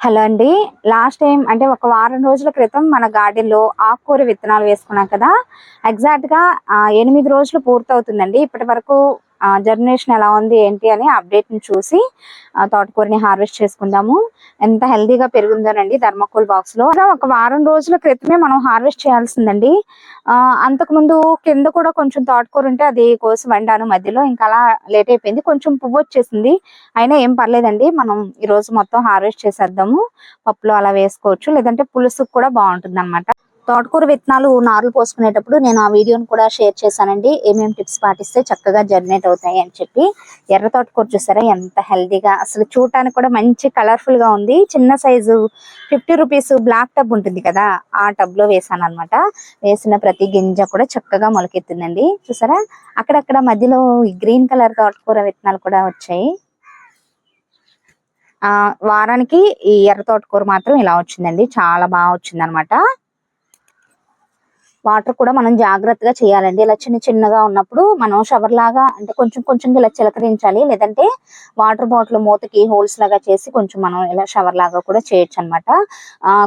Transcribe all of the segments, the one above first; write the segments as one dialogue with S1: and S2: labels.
S1: Hello అండి. Last time అంటే ఒక వారం రోజుల క్రితం మన గార్డెన్లో లో ఆకుకూర విత్తనాలు వేసుకున్నాం కదా. ఎగ్జాక్ట్గా ఎనిమిది రోజులు పూర్తవుతుందండి. ఇప్పటి వరకు జర్మినేషన్ ఎలా ఉంది ఏంటి అని అప్డేట్ని చూసి ఆ, తోటకూరని హార్వెస్ట్ చేసుకుందాము. ఎంత హెల్దీగా పెరుగుందోనండి ధర్మకోల్ బాక్స్లో. అలా ఒక వారం రోజుల క్రితమే మనం హార్వెస్ట్ చేయాల్సిందండి. ఆ, అంతకుముందు కింద కూడా కొంచెం తోటకూర ఉంటే అది కోసి వండాను మధ్యలో. ఇంకా అలా లేట్ అయిపోయింది. కొంచెం పువ్వు వచ్చేసింది. అయినా ఏం పర్లేదండి. మనం ఈ రోజు మొత్తం హార్వెస్ట్ చేసేద్దాము. పప్పులో అలా వేసుకోవచ్చు. లేదంటే పులుసుకు కూడా బాగుంటుంది అనమాట తోటకూర విత్తనాలు నారులు పోసుకునేటప్పుడు నేను ఆ వీడియోని కూడా షేర్ చేశానండి. ఏమేమి టిప్స్ పాటిస్తే చక్కగా జర్నేట్ అవుతాయి అని చెప్పి. ఎర్ర తోటకూర చూసారా? ఎంత హెల్దీగా. అసలు చూడటానికి కూడా మంచి కలర్ఫుల్గా ఉంది. చిన్న size fifty rupees black tub ఉంటుంది కదా ఆ టబ్లో వేసాను అనమాట వేసిన ప్రతి గింజ కూడా చక్కగా మొలకెత్తిందండి. చూసారా? అక్కడక్కడ మధ్యలో గ్రీన్ కలర్ తోటకూర విత్తనాలు కూడా వచ్చాయి. ఆ వారానికి ఈ ఎర్ర తోటకూర మాత్రం ఇలా వచ్చిందండి. చాలా బాగా వచ్చింది అనమాట వాటర్ కూడా మనం జాగ్రత్తగా చేయాలండి. ఇలా చిన్న చిన్నగా ఉన్నప్పుడు మనం షవర్ లాగా అంటే కొంచెం కొంచెం ఇలా చిలకరించాలి. లేదంటే వాటర్ బాటిల్ మూతకి హోల్స్ లాగా చేసి కొంచెం మనం ఇలా షవర్ లాగా కూడా చేయొచ్చు అనమాట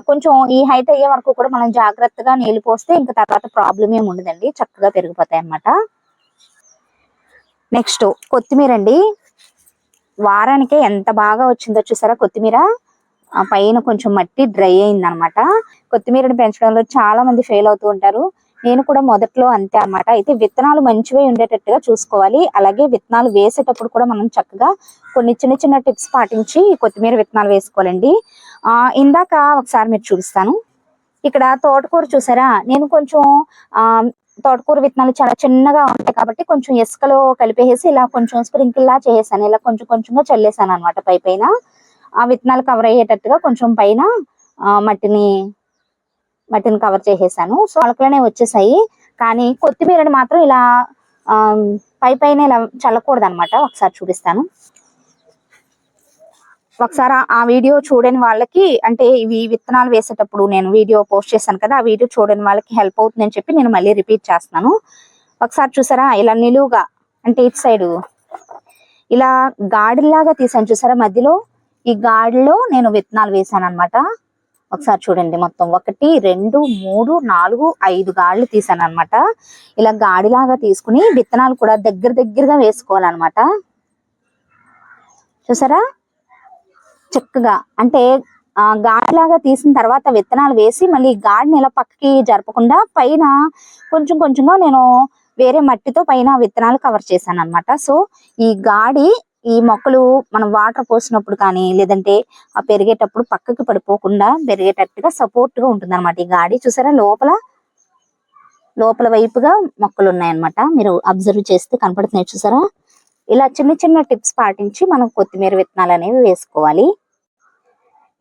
S1: కొంచెం ఈ హైట్ అయ్యే వరకు కూడా మనం జాగ్రత్తగా నీళ్ళు పోస్తే ఇంకా తర్వాత ప్రాబ్లం ఏమి ఉండదండి. చక్కగా పెరిగిపోతాయి అన్నమాట. నెక్స్ట్ కొత్తిమీర అండి. వారానికే ఎంత బాగా వచ్చిందో చూసారా కొత్తిమీర? ఆ పైన కొంచెం మట్టి డ్రై అయింది అనమాట కొత్తిమీరని పెంచడంలో చాలా మంది ఫెయిల్ అవుతూ ఉంటారు. నేను కూడా మొదట్లో అంతే అన్నమాట. అయితే విత్తనాలు మంచివే ఉండేటట్టుగా చూసుకోవాలి. అలాగే విత్తనాలు వేసేటప్పుడు కూడా మనం చక్కగా కొన్ని చిన్న చిన్న టిప్స్ పాటించి కొత్తిమీర విత్తనాలు వేసుకోవాలండి. ఆ ఇందాక ఒకసారి మీరు చూపిస్తాను. ఇక్కడ తోటకూర చూసారా? నేను కొంచెం ఆ తోటకూర విత్తనాలు చాలా చిన్నగా ఉంటాయి కాబట్టి కొంచెం ఇసుకలో కలిపేసి ఇలా కొంచెం స్ప్రింకిల్లా చేసేసాను. ఇలా కొంచెం కొంచెంగా చల్లేసాను అనమాట పై పైన. ఆ విత్తనాలు కవర్ అయ్యేటట్టుగా కొంచెం పైన మట్టిని మట్టిని కవర్ చేసేసాను. సో అలకలనే వచ్చేసాయి. కానీ కొత్తిమీరని మాత్రం ఇలా పై పైన ఇలా చల్లకూడదు అనమాట ఒకసారి చూపిస్తాను. ఒకసారి ఆ- వీడియో చూడని వాళ్ళకి అంటే ఇవి విత్తనాలు వేసేటప్పుడు నేను వీడియో పోస్ట్ చేశాను కదా ఆ వీడియో చూడని వాళ్ళకి హెల్ప్ అవుతుందని చెప్పి నేను మళ్ళీ రిపీట్ చేస్తున్నాను. ఒకసారి చూసారా? ఇలా నిలువుగా అంటే ఇటు సైడు ఇలా గాడిలాగా తీసాను చూసారా? మధ్యలో ఈ గాడిలో నేను విత్తనాలు వేసాను అనమాట ఒకసారి చూడండి మొత్తం. ఒకటి రెండు మూడు నాలుగు ఐదు గాళ్ళు తీసాను అనమాట ఇలా గాడిలాగా తీసుకుని విత్తనాలు కూడా దగ్గర దగ్గరగా వేసుకోవాలన్నమాట. చూసారా? చక్కగా. అంటే ఆ గాడిలాగా తీసిన తర్వాత విత్తనాలు వేసి మళ్ళీ గాడిని ఇలా పక్కకి జరపకుండా పైన కొంచెం కొంచెంగా నేను వేరే మట్టితో పైన విత్తనాలు కవర్ చేశాను అనమాట సో ఈ గాడి ఈ మొక్కలు మనం వాటర్ పోసినప్పుడు కానీ లేదంటే ఆ పెరిగేటప్పుడు పక్కకి పడిపోకుండా పెరిగేటట్టుగా సపోర్ట్గా ఉంటుంది అనమాట ఈ గాడి. చూసారా? లోపల లోపల వైపుగా మొక్కలు ఉన్నాయన్నమాట. మీరు అబ్జర్వ్ చేస్తే కనపడుతున్నాయి. చూసారా? ఇలా చిన్న చిన్న టిప్స్ పాటించి మనం కొత్తిమీర విత్తనాలు అనేవి వేసుకోవాలి.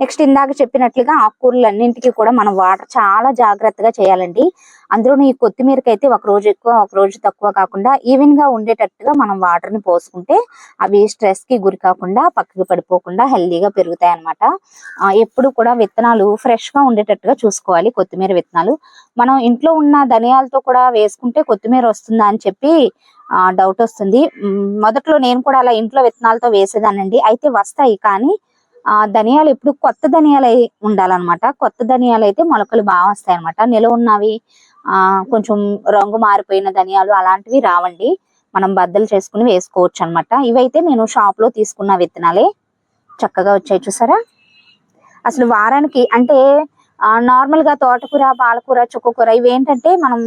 S1: నెక్స్ట్ ఇందాక చెప్పినట్లుగా ఆకుకూరలన్నింటికి కూడా మనం వాటర్ చాలా జాగ్రత్తగా చేయాలండి. అందులోని ఈ కొత్తిమీరకి అయితే ఒక రోజు ఎక్కువ ఒక రోజు తక్కువ కాకుండా ఈవెన్గా ఉండేటట్టుగా మనం వాటర్ని పోసుకుంటే అవి స్ట్రెస్కి గురి కాకుండా పక్కకి పడిపోకుండా హెల్దీగా పెరుగుతాయి అనమాట ఎప్పుడు కూడా విత్తనాలు ఫ్రెష్గా ఉండేటట్టుగా చూసుకోవాలి కొత్తిమీర విత్తనాలు. మనం ఇంట్లో ఉన్న ధనియాలతో కూడా వేసుకుంటే కొత్తిమీర వస్తుందా అని చెప్పి డౌట్ వస్తుంది. మొదట్లో నేను కూడా అలా ఇంట్లో విత్తనాలతో వేసేదానండి అయితే వస్తాయి కానీ ఆ ధనియాలు ఎప్పుడు కొత్త ధనియాలు ఉండాలన్నమాట. కొత్త ధనియాలు అయితే మొలకలు బాగా వస్తాయి అనమాట నిలవ ఉన్నవి ఆ కొంచెం రంగు మారిపోయిన ధనియాలు అలాంటివి రావండి. మనం బద్దలు చేసుకుని వేసుకోవచ్చు అనమాట ఇవైతే నేను షాప్లో తీసుకున్న విత్తనాలే. చక్కగా వచ్చాయి చూసారా? అసలు వారానికి అంటే నార్మల్గా తోటకూర పాలకూర చుక్కకూర ఇవి ఏంటంటే మనం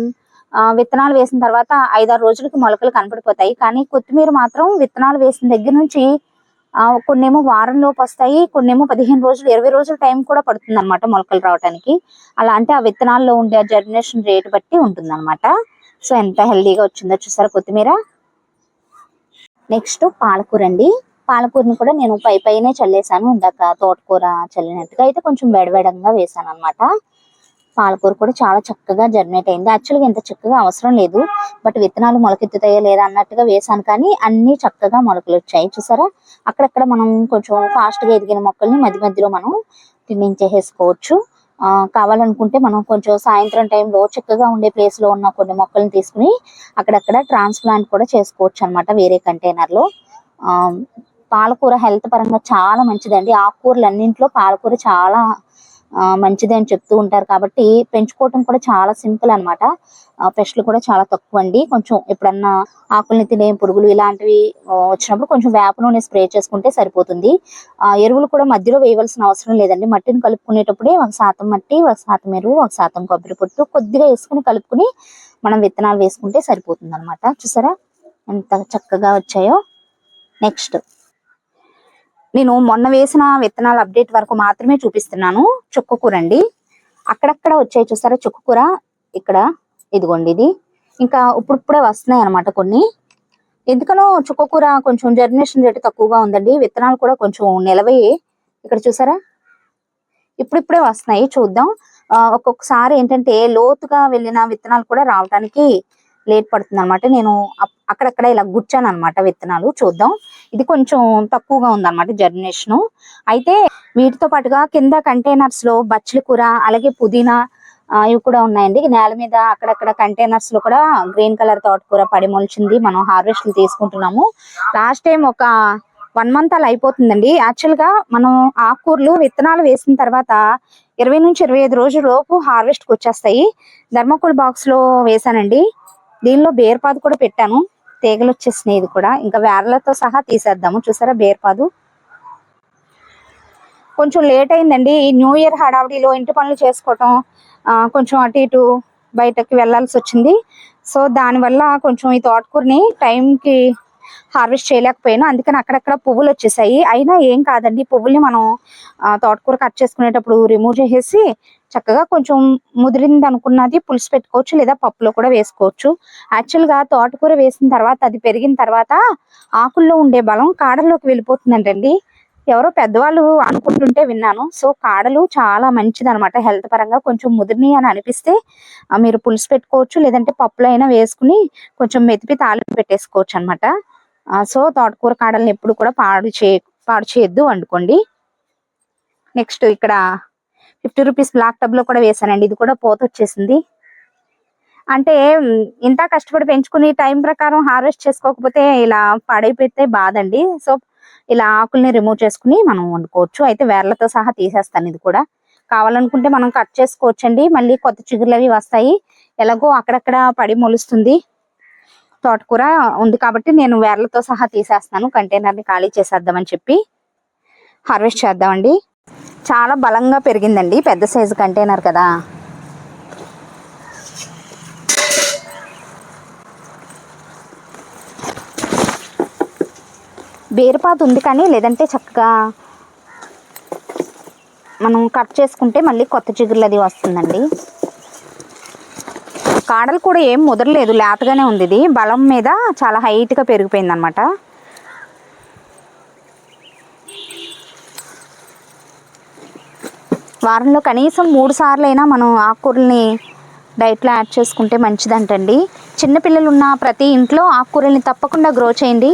S1: విత్తనాలు వేసిన తర్వాత ఐదారు రోజులకి మొలకలు కనపడిపోతాయి. కానీ కొత్తిమీర మాత్రం విత్తనాలు వేసిన దగ్గర నుంచి కొన్నేమో వారం లోపు వస్తాయి కొన్నేమో పదిహేను రోజులు ఇరవై రోజుల టైం కూడా పడుతుంది అనమాట మొలకలు రావడానికి అలా అంటే ఆ విత్తనాల్లో ఉండే జర్మినేషన్ రేట్ బట్టి ఉంటుంది అనమాట సో ఎంత హెల్దీగా వచ్చిందో చూసారా కొత్తిమీర? నెక్స్ట్ పాలకూర అండి. పాలకూరని కూడా నేను పై పైనే చల్లేసాను. ఇందాక తోటకూర చల్లినట్టుగా అయితే కొంచెం వేడవేడంగా వేసాను అనమాట పాలకూర కూడా చాలా చక్కగా జర్మినేట్ అయింది. యాక్చువల్గా ఇంత చక్కగా అవసరం లేదు. బట్ విత్తనాలు మొలకెత్తుతాయో లేదా అన్నట్టుగా వేసాను కానీ అన్ని చక్కగా మొలకలు వచ్చాయి. చూసారా? అక్కడక్కడ మనం కొంచెం ఫాస్ట్గా ఎదిగిన మొక్కల్ని మధ్య మధ్యలో మనం తిన్నించేసుకోవచ్చు ఆ కావాలనుకుంటే మనం కొంచెం సాయంత్రం టైంలో చక్కగా ఉండే ప్లేస్లో ఉన్న కొన్ని మొక్కల్ని తీసుకుని అక్కడక్కడ ట్రాన్స్ప్లాంట్ కూడా చేసుకోవచ్చు అన్నమాట వేరే కంటైనర్లో. ఆ పాలకూర హెల్త్ పరంగా చాలా మంచిదండి. ఆకుకూరలు అన్నింట్లో పాలకూర చాలా మంచిది అని చెప్తూ ఉంటారు కాబట్టి పెంచుకోవటం కూడా చాలా సింపుల్ అనమాట పెస్ట్లు కూడా చాలా తక్కువ అండి. కొంచెం ఎప్పుడన్నా ఆకుల్ని తినే పురుగులు ఇలాంటివి వచ్చినప్పుడు కొంచెం వేప నూనె స్ప్రే చేసుకుంటే సరిపోతుంది. ఆ ఎరువులు కూడా మధ్యలో వేయవలసిన అవసరం లేదండి. మట్టిని కలుపుకునేటప్పుడే ఒక శాతం మట్టి ఒక శాతం ఎరువు ఒక శాతం కొబ్బరి పొట్టు కొద్దిగా వేసుకుని కలుపుకుని మనం విత్తనాలు వేసుకుంటే సరిపోతుంది అనమాట చూసారా? ఎంత చక్కగా వచ్చాయో. నెక్స్ట్. నేను మొన్న వేసిన విత్తనాల అప్డేట్ వరకు మాత్రమే చూపిస్తున్నాను. చుక్కకూర అండి. అక్కడక్కడ వచ్చాయి చూసారా? చుక్కకూర ఇక్కడ ఇదిగోండి ఇది. ఇంకా ఇప్పుడిప్పుడే వస్తున్నాయి అనమాట కొన్ని. ఎందుకనో చుక్కకూర కొంచెం జర్మినేషన్ రేటు తక్కువగా ఉందండి. విత్తనాలు కూడా కొంచెం నిలవే ఇక్కడ చూసారా? ఇప్పుడిప్పుడే వస్తున్నాయి. చూద్దాం. ఒక్కొక్కసారి ఏంటంటే లోతుగా వెళ్ళిన విత్తనాలు కూడా రావడానికి లేట్ పడుతుంది అనమాట నేను అక్కడక్కడ ఇలా గుచ్చాను అనమాట విత్తనాలు. చూద్దాం. ఇది కొంచెం తక్కువగా ఉందన్నమాట జర్మినేషన్. అయితే వీటితో పాటుగా కింద కంటైనర్స్లో బచ్చలి కూర అలాగే పుదీనా ఇవి కూడా ఉన్నాయండి. నేల మీద అక్కడక్కడ కంటైనర్స్లో కూడా గ్రీన్ కలర్ తోటకూర పడి మొలిచింది. మనం హార్వెస్ట్ తీసుకుంటున్నాము. లాస్ట్ టైం ఒక వన్ మంత్ అలా అయిపోతుందండి. యాక్చువల్గా మనం ఆకుకూరలు విత్తనాలు వేసిన తర్వాత ఇరవై నుంచి ఇరవై ఐదు రోజుల లోపు హార్వెస్ట్కి వచ్చేస్తాయి. ధర్మకోల్ బాక్స్లో వేసానండి దీనిలో బేర్పాదు కూడా పెట్టాను తీగలు వచ్చేసినాయి ఇది కూడా. ఇంకా వేర్లతో సహా తీసేద్దాము. చూసారా బేర్పాదు? కొంచెం లేట్ అయిందండి. ఈ న్యూ ఇయర్ హడావిడిలో ఇంటి పనులు చేసుకోవటం కొంచెం అటు ఇటు బయటకి వెళ్ళాల్సి వచ్చింది. సో దానివల్ల కొంచెం ఈ తోటకూరని టైంకి హార్వెస్ట్ చేయలేకపోయాను. అందుకని అక్కడక్కడ పువ్వులు వచ్చేసాయి. అయినా ఏం కాదండి పువ్వుల్ని మనం తోటకూర కట్ చేసుకునేటప్పుడు రిమూవ్ చేసేసి చక్కగా కొంచెం ముదిరింది అనుకున్నది పులుసు పెట్టుకోవచ్చు లేదా పప్పులో కూడా వేసుకోవచ్చు. యాక్చువల్గా తోటకూర వేసిన తర్వాత అది పెరిగిన తర్వాత ఆకుల్లో ఉండే బలం కాడల్లోకి వెళ్ళిపోతుందంటండి. ఎవరో పెద్దవాళ్ళు అనుకుంటుంటే విన్నాను. సో కాడలు చాలా మంచిది అనమాట హెల్త్ పరంగా కొంచెం ముదిరిని అని అనిపిస్తే మీరు పులుసు పెట్టుకోవచ్చు. లేదంటే పప్పులో అయినా వేసుకుని కొంచెం మెతిపి తాలింపు పెట్టేసుకోవచ్చు అనమాట సో తోటకూర కాడల్ని ఎప్పుడు కూడా పాడు చే పాడు చేయొద్దు వండుకోండి. నెక్స్ట్ ఇక్కడ ఫిఫ్టీ రూపీస్ బ్లాక్ టబ్లో కూడా వేసానండి ఇది కూడా పోత వచ్చేసింది. అంటే ఇంత కష్టపడి పెంచుకుని టైం ప్రకారం హార్వెస్ట్ చేసుకోకపోతే ఇలా పాడైపోతే బాధండి. సో ఇలా ఆకుల్ని రిమూవ్ చేసుకుని మనం వండుకోవచ్చు. అయితే వేర్లతో సహా తీసేస్తాను ఇది కూడా. కావాలనుకుంటే మనం కట్ చేసుకోవచ్చండి. మళ్ళీ కొత్త చిగుర్లు అవి వస్తాయి. ఎలాగో అక్కడక్కడ పడి మొలుస్తుంది. తోటకూర ఉంది కాబట్టి నేను వేర్లతో సహా తీసేస్తాను. కంటైనర్ని ఖాళీ చేసేద్దామని చెప్పి హార్వెస్ట్ చేద్దామండి. చాలా బలంగా పెరిగిందండి. పెద్ద సైజు కంటైనర్ కదా. బేరుపాత ఉంది కానీ లేదంటే చక్కగా మనం కట్ చేసుకుంటే మళ్ళీ కొత్త చిగురులు అది వస్తుందండి. కాడలు కూడా ఏం ముదరలేదు. లేతగానే ఉంది ఇది. బలం మీద చాలా హైట్గా పెరిగిపోయింది అనమాట వారంలో కనీసం మూడు సార్లైనా మనం ఆకుకూరల్ని డైట్లో యాడ్ చేసుకుంటే మంచిదంటండి. చిన్నపిల్లలు ఉన్న ప్రతి ఇంట్లో ఆకుకూరల్ని తప్పకుండా గ్రో చేయండి.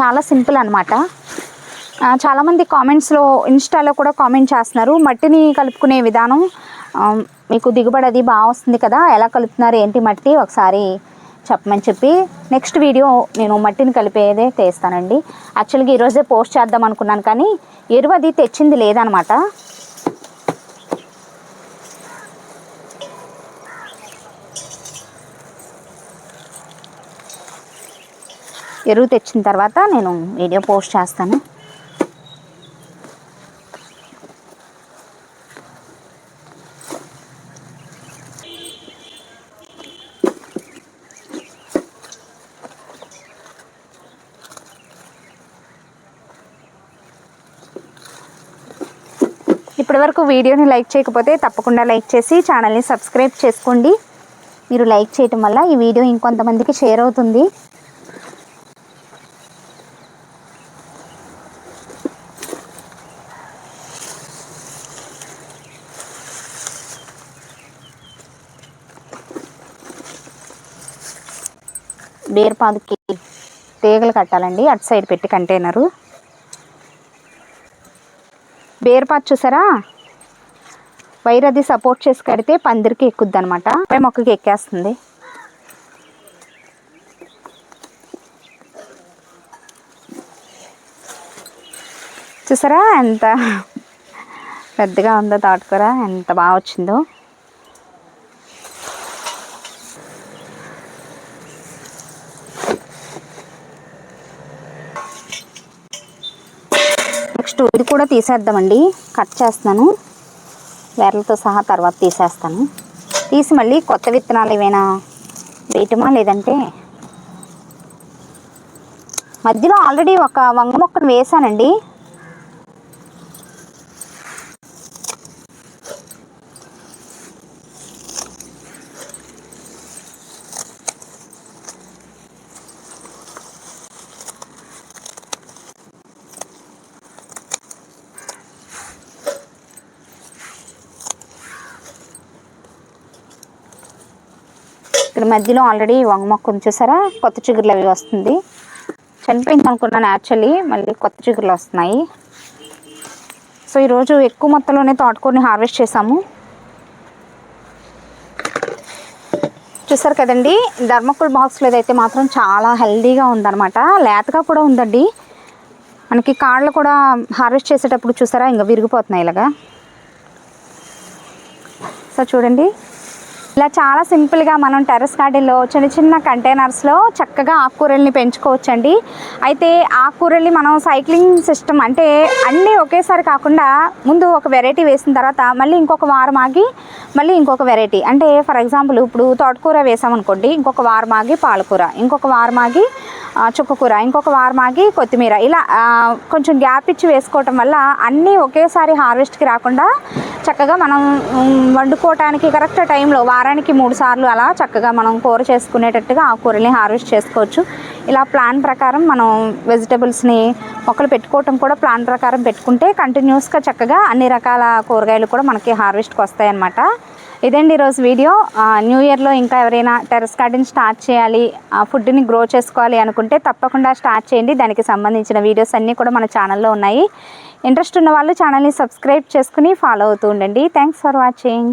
S1: చాలా సింపుల్ అనమాట చాలామంది కామెంట్స్లో ఇన్స్టాలో కూడా కామెంట్ చేస్తున్నారు. మట్టిని కలుపుకునే విధానం మీకు దిగుబడి అది బాగా వస్తుంది కదా ఎలా కలుపుతున్నారు ఏంటి మట్టి ఒకసారి చెప్పమని చెప్పి నెక్స్ట్ వీడియో నేను మట్టిని కలిపేదే తీస్తానండి. యాక్చువల్గా ఈరోజే పోస్ట్ చేద్దాం అనుకున్నాను కానీ ఎరువు అది తెచ్చింది లేదనమాట. ఎరువు తెచ్చిన తర్వాత నేను వీడియో పోస్ట్ చేస్తాను. ఇప్పటివరకు వీడియోని లైక్ చేయకపోతే తప్పకుండా లైక్ చేసి ఛానల్ని సబ్స్క్రైబ్ చేసుకోండి. మీరు లైక్ చేయటం వల్ల ఈ వీడియో ఇంకొంతమందికి షేర్ అవుతుంది. బేర్పాదుకి తీగలు కట్టాలండి. అటు సైడ్ పెట్టి కంటైనరు. బేర్పాదు చూసారా? వైర్ అది సపోర్ట్ చేసి కడితే పందిరికి ఎక్కుద్ది అనమాట మొక్కకి ఎక్కేస్తుంది. చూసారా ఎంత పెద్దగా ఉందో తోటకూర ఎంత బాగా వచ్చిందో. నెక్స్ట్ ఇది కూడా తీసేద్దామండి. కట్ చేస్తున్నాను. వేర్లతో సహా తర్వాత తీసేస్తాను. తీసి మళ్ళీ కొత్త విత్తనాలు ఏమైనా వేయటమా లేదంటే? మధ్యలో ఆల్రెడీ ఒక వంగ మొక్కను వేసానండి ఇక్కడ మధ్యలో ఆల్రెడీ వంగ మొక్క చూసారా? కొత్త చిగురులు అవి వస్తుంది. చనిపోయింది అనుకున్నాను యాక్చువల్లీ. మళ్ళీ కొత్త చిగురులు వస్తున్నాయి. సో ఈరోజు ఎక్కువ మొత్తంలోనే తోటకూరని హార్వెస్ట్ చేసాము చూసారు కదండి? ధర్మకుల్ బాక్స్లో అయితే మాత్రం చాలా హెల్దీగా ఉందన్నమాట. లేతగా కూడా ఉందండి. మనకి కాళ్ళు కూడా హార్వెస్ట్ చేసేటప్పుడు చూసారా? ఇంకా విరిగిపోతున్నాయి ఇలాగా. సో చూడండి. ఇలా చాలా సింపుల్గా మనం టెర్రస్ గార్డెన్లో చిన్న చిన్న కంటైనర్స్లో చక్కగా ఆకుకూరల్ని పెంచుకోవచ్చండి. అయితే ఆకుకూరల్ని మనం సైక్లింగ్ సిస్టమ్ అంటే అన్నీ ఒకేసారి కాకుండా ముందు ఒక వెరైటీ వేసిన తర్వాత మళ్ళీ ఇంకొక వారం ఆగి మళ్ళీ ఇంకొక వెరైటీ అంటే ఫర్ ఎగ్జాంపుల్ ఇప్పుడు తోటకూర వేసామనుకోండి ఇంకొక వారం ఆగి పాలకూర ఇంకొక వారం ఆగి చుక్కకూర ఇంకొక వారం ఆగి కొత్తిమీర. ఇలా కొంచెం గ్యాప్ ఇచ్చి వేసుకోవటం వల్ల అన్నీ ఒకేసారి హార్వెస్ట్కి రాకుండా చక్కగా మనం వండుకోవటానికి కరెక్ట్ టైంలో వారానికి మూడు సార్లు అలా చక్కగా మనం కూర చేసుకునేటట్టుగా ఆ కూరని హార్వెస్ట్ చేసుకోవచ్చు. ఇలా ప్లాన్ ప్రకారం మనం వెజిటబుల్స్ని మొక్కలు పెట్టుకోవటం కూడా ప్లాన్ ప్రకారం పెట్టుకుంటే కంటిన్యూస్గా చక్కగా అన్ని రకాల కూరగాయలు కూడా మనకి హార్వెస్ట్కి వస్తాయి అన్నమాట ఇదండి ఈరోజు వీడియో. న్యూ ఇయర్లో ఇంకా ఎవరైనా టెర్రస్ గార్డెన్ స్టార్ట్ చేయాలి ఆ, ఫుడ్ని గ్రో చేసుకోవాలి అనుకుంటే తప్పకుండా స్టార్ట్ చేయండి. దానికి సంబంధించిన వీడియోస్ అన్నీ కూడా మన ఛానల్లో ఉన్నాయి. ఇంట్రెస్ట్ ఉన్న వాళ్ళు ఛానల్ని సబ్స్క్రైబ్ చేసుకుని ఫాలో అవుతూ ఉండండి. Thanks for watching.